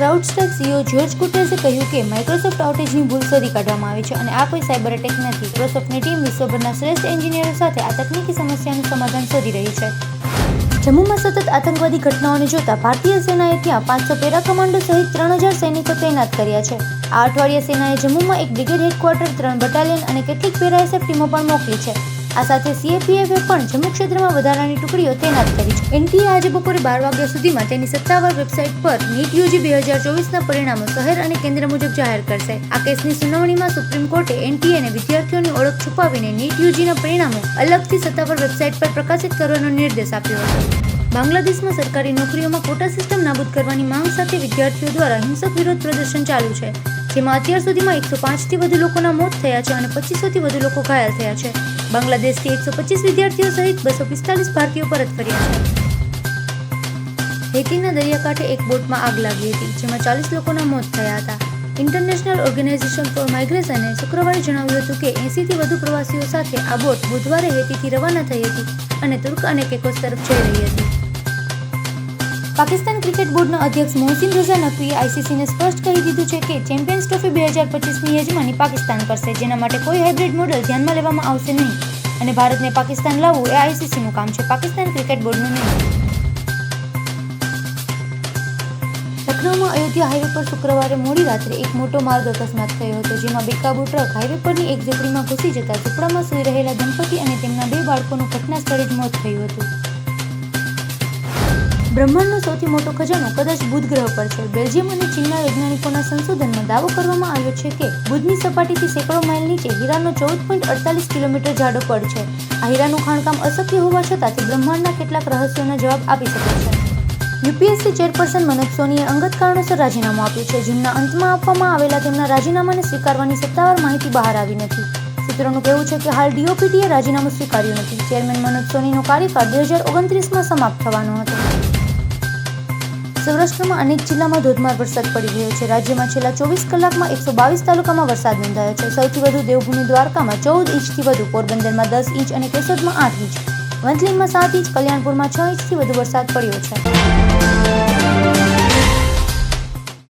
ક્રાઉડસ્ટ્રેક CO George કુટરસે કહ્યું કે Microsoft આઉટેજની ભૂલ શોધી કાઢવામાં આવી છે અને આ કોઈ સાયબર અટેક નથી. માઇક્રોસોફ્ટની ટીમ વિશ્વભરના શ્રેષ્ઠ એન્જિનિયરો સાથે આ તકનીકી સમસ્યાનું સમાધાન શોધી રહી છે. જમ્મુમાં સતત આતંકવાદી ઘટનાઓને જોતા ભારતીય સેનાએ ત્યાં પાંચસો પેરા કમાન્ડો સહિત ત્રણ હજાર સૈનિકો તૈનાત કર્યા છે. આ અઠવાડિયે સેનાએ જમ્મુમાં એક બ્રિગેડ હેડક્વાર્ટર, ત્રણ બટાલિયન અને કેટલીક પેરા એસએફ ટીમો પણ મોકલી છે. આ સાથે સીએપીએફે પણ જમ્મુ ક્ષેત્રમાં વધારાની ટુકડીઓ તૈનાત કરી છે. એનટીએ આજે બપોરે બાર વાગ્યા સુધીમાં તેની સત્તાવાર વેબસાઇટ પર નીટ યુજી બે હજાર ચોવીસના પરિણામો શહેર અને કેન્દ્ર મુજબ જાહેર કરશે. આ કેસની સુનાવણીમાં સુપ્રીમ કોર્ટે એનટીએને વિદ્યાર્થીઓની ઓળખ છુપાવીને નીટ યુજીના પરિણામો અલગથી સત્તાવાર વેબસાઇટ પર પ્રકાશિત કરવાનો નિર્દેશ આપ્યો હતો. બાંગ્લાદેશમાં સરકારી નોકરીઓમાં કોટા સિસ્ટમ નાબૂદ કરવાની માંગ સાથે વિદ્યાર્થીઓ દ્વારા હિંસક વિરોધ પ્રદર્શન ચાલુ છે. જેમાં અત્યાર સુધીમાં એકસો પાંચથી વધુ લોકોના મોત થયા છે અને પચીસોથી વધુ લોકો ઘાયલ થયા છે. બાંગ્લાદેશથી એકસો પચીસ વિદ્યાર્થીઓ સહિત બસો પિસ્તાલીસ ભારતીયો પરત ફર્યા છે. હેતીના દરિયાકાંઠે એક બોટમાં આગ લાગી હતી, જેમાં ચાલીસ લોકોના મોત થયા હતા. ઇન્ટરનેશનલ ઓર્ગેનાઇઝેશન ફોર માઇગ્રેશને શુક્રવારે જણાવ્યું હતું કે એંસીથી વધુ પ્રવાસીઓ સાથે આ બોટ બુધવારે હેતીથી રવાના થઈ હતી અને તુર્ક અને કેકોસ તરફ જઈ રહી હતી. પાકિસ્તાન ક્રિકેટ બોર્ડના અધ્યક્ષ મોહસિન રઝા નકવીએ આઈસીસીને સ્પષ્ટ કહી દીધું છે કે ચેમ્પિયન્સ ટ્રોફી બે હજાર પચીસની યજમાની પાકિસ્તાન કરશે, જેના માટે કોઈ હાઇબ્રિડ મોડલ ધ્યાનમાં લેવામાં આવશે નહીં. અને ભારતને પાકિસ્તાન લાવવું એ આઈસીસીનું કામ છે. પાકિસ્તાન ક્રિકેટ બોર્ડનું નહીં લખનૌમાં અયોધ્યા હાઈવે પર શુક્રવારે મોડી રાત્રે એક મોટો માર્ગ અકસ્માત થયો હતો, જેમાં બેકાબુ ટ્રક હાઈવે પરની એક ઝૂંપડીમાં ઘૂસી જતા ઝૂંપડામાં સૂઈ રહેલા દંપતી અને તેમના બે બાળકોનું ઘટના સ્થળે જ મોત થયું હતું. બ્રહ્માંડનો સૌથી મોટો ખજાનો કદાચ બુધ ગ્રહ પર છે. બેલ્જિયમ અને ચીનના વૈજ્ઞાનિકોના સંશોધનમાં દાવો કરવામાં આવ્યો છે કે બુધની સપાટીથી સેંકડો માઇલ નીચે હીરાનો ચૌદ પોઈન્ટ અડતાલીસ કિલોમીટર જાડો પડ છે. આ હીરાનું ખાણકામ અશક્ય હોવા છતાં તે બ્રહ્માંડના કેટલાક રહસ્યોના જવાબ આપી શકે છે. યુપીએસસી ચેરપર્સન મનોજ સોનીએ અંગત કારણોસર રાજીનામું આપ્યું છે. જૂનના અંતમાં આપવામાં આવેલા તેમના રાજીનામાને સ્વીકારવાની સત્તાવાર માહિતી બહાર આવી નથી. સૂત્રોનું કહેવું છે કે હાલ ડીઓપીટીએ રાજીનામું સ્વીકાર્યું નથી. ચેરમેન મનોજ સોનીનો કાર્યકાળ બે હજાર ઓગણત્રીસમાં સમાપ્ત થવાનો હતો. સૌરાષ્ટ્રમાં અનેક જિલ્લામાં ધોધમાર વરસાદ પડી રહ્યો છે. રાજ્યમાં છેલ્લા ચોવીસ કલાકમાં એકસો બાવીસ તાલુકામાં વરસાદ નોંધાયો છે. સૌથી વધુ દેવભૂમિ દ્વારકામાં ચૌદ ઇંચથી વધુ, પોરબંદરમાં દસ ઇંચ અને કેશોદમાં આઠ ઇંચ. વંથલીમાં સાત ઇંચ, કલ્યાણપુરમાં છ ઇંચથી વધુ વરસાદ પડ્યો છે.